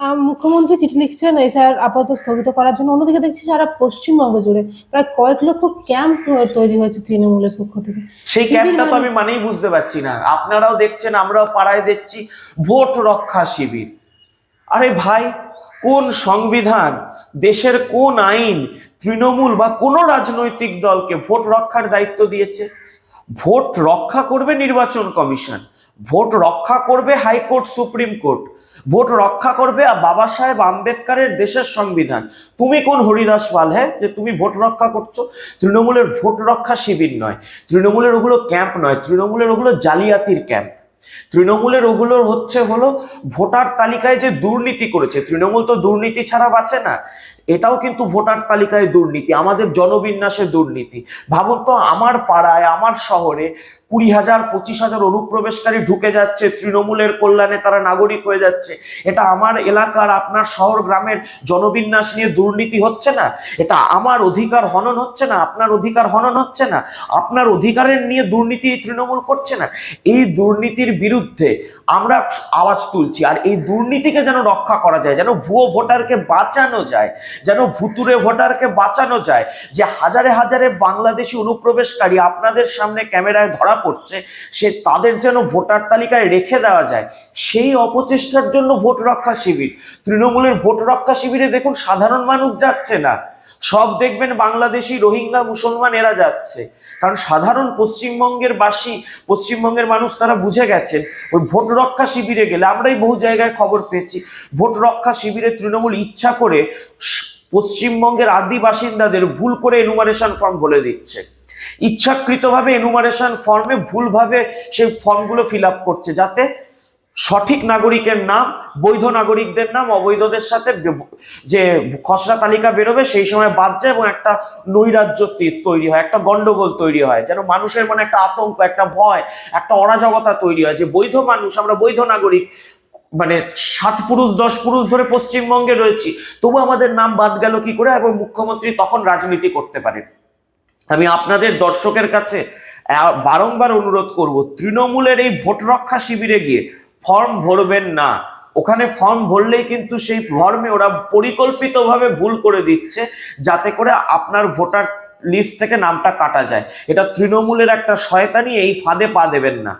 আম, মুখ্যমন্ত্রী চিঠি লিখছেন এসআর আপাতত স্থগিত করার জন্য। অন্যদিকে দেখছি সারা পশ্চিমবঙ্গ জুড়ে প্রায় কয়েক লক্ষ ক্যাম্প তৈরি হয়েছে তৃণমূলের পক্ষ থেকে। সেই ক্যাম্পটা তো মানে- আমি মানেই বুঝতে পারছি না। আপনারাও দেখছেন আমরাও পাড়ায় দেখছি ভোট রক্ষা শিবির। আরে ভাই কোন সংবিধান দেশের কোন আইন তৃণমূল বা কোন রাজনৈতিক দলকে ভোট রক্ষার দায়িত্ব দিয়েছে? ভোট রক্ষা করবে নির্বাচন কমিশন ভোট রক্ষা করবে হাইকোর্ট সুপ্রিম কোর্ট। ভোট রক্ষা করবে আর বাবা সাহেব আম্বেদকারের দেশের সংবিধান। তুমি কোন হরিদাস পাল হ্যাঁ? যে তুমি ভোট রক্ষা করছ, তৃণমূলের ভোট রক্ষা শিবির নয়। তৃণমূলের ওগুলো ক্যাম্প নয়, তৃণমূলের ওগুলো জালিয়াতির ক্যাম্প। তৃণমূলের ওগুলোর হচ্ছে হলো ভোটার তালিকায় যে দুর্নীতি করেছে, তৃণমূল তো দুর্নীতি ছাড়া বাঁচে না। এটাও কিন্তু ভোটার তালিকায় দুর্নীতি, আমাদের জনবিন্যাসে দুর্নীতি। ভাবুন তো, আমার পাড়ায়, আমার শহরে কুড়ি হাজার, পঁচিশ হাজার অনুপ্রবেশকারী ঢুকে যাচ্ছে, তৃণমূলের কল্যাণে তারা নাগরিক হয়ে যাচ্ছে। এটা আমার এলাকার, আপনার শহর, গ্রামের জনবিন্যাস নিয়ে দুর্নীতি হচ্ছে না? এটা আমার অধিকার হনন হচ্ছে না? আপনার অধিকার হনন হচ্ছে না? আপনার অধিকারের নিয়ে দুর্নীতি তৃণমূল করছে না? এই দুর্নীতির বিরুদ্ধে আমরা আওয়াজ তুলছি, আর এই দুর্নীতিকে যেন রক্ষা করা যায়, যেন ভুয়ো ভোটারকে বাঁচানো যায়। যেন ভুতুরে ভোটারকে বাঁচানো যায়। যে হাজারে হাজারে বাংলাদেশি অনুপ্রবেশকারী আপনাদের সামনে ক্যামেরায় ধরা পড়ছে, সে তাদের যেন ভোটার তালিকায় রেখে দেওয়া যায়। সেই অপচেষ্টার জন্য ভোট রক্ষা শিবির। তৃণমূলের ভোট রক্ষা শিবিরে দেখুন সাধারণ মানুষ যাচ্ছে না। সব দেখবেন বাংলাদেশি রোহিঙ্গা মুসলমান এরা যাচ্ছে। কারণ সাধারণ পশ্চিমবঙ্গের বাসী, পশ্চিমবঙ্গের মানুষ তারা বুঝে গেছেন, ওই ভোট রক্ষা শিবিরে গেলে আমরাই বহু জায়গায় খবর পেয়েছি। ভোট রক্ষা শিবিরে তৃণমূল ইচ্ছা করে পশ্চিমবঙ্গের আদি বাসিন্দাদের ভুল করে এনুমারেশন ফর্ম বলে দিচ্ছে। ইচ্ছাকৃতভাবে এনুমারেশন ফর্মে ভুলভাবে সেই ফর্মগুলো ফিল আপ করছে যাতে সঠিক নাগরিকের নাম, বৈধ নাগরিকদের নাম, অবৈধদের সাথে যে খসড়া তালিকা বেরোবে সেই সময় বাদ যায় এবং একটা নৈরাজ্য তৈরি হয়, একটা গন্ডগোল তৈরি হয়, যেন মানুষের মনে একটা আতঙ্ক, একটা ভয়, একটা অরাজকতা তৈরি হয় যে বৈধ মানুষ, আমরা বৈধ নাগরিক মানে সাত পুরুষ, দশ পুরুষ ধরে পশ্চিমবঙ্গে রয়েছি, তবু আমাদের নাম বাদ গেল কি করে? এবং মুখ্যমন্ত্রী তখন রাজনীতি করতে পারেন। আমি আপনাদের দর্শকের কাছে বারংবার অনুরোধ করব, তৃণমূলের এই ভোট রক্ষা শিবিরে গিয়ে ফর্ম ভরবেন না। ওখানে ফর্ম ভরলেই কিন্তু সেই ফর্মে ওরা পরিকল্পিতভাবে ভুল করে দিচ্ছে, যাতে করে আপনার ভোটার লিস্ট থেকে নামটা কাটা যায়। এটা তৃণমূলের একটা শয়তানি, এই ফাঁদে পা দেবেন না।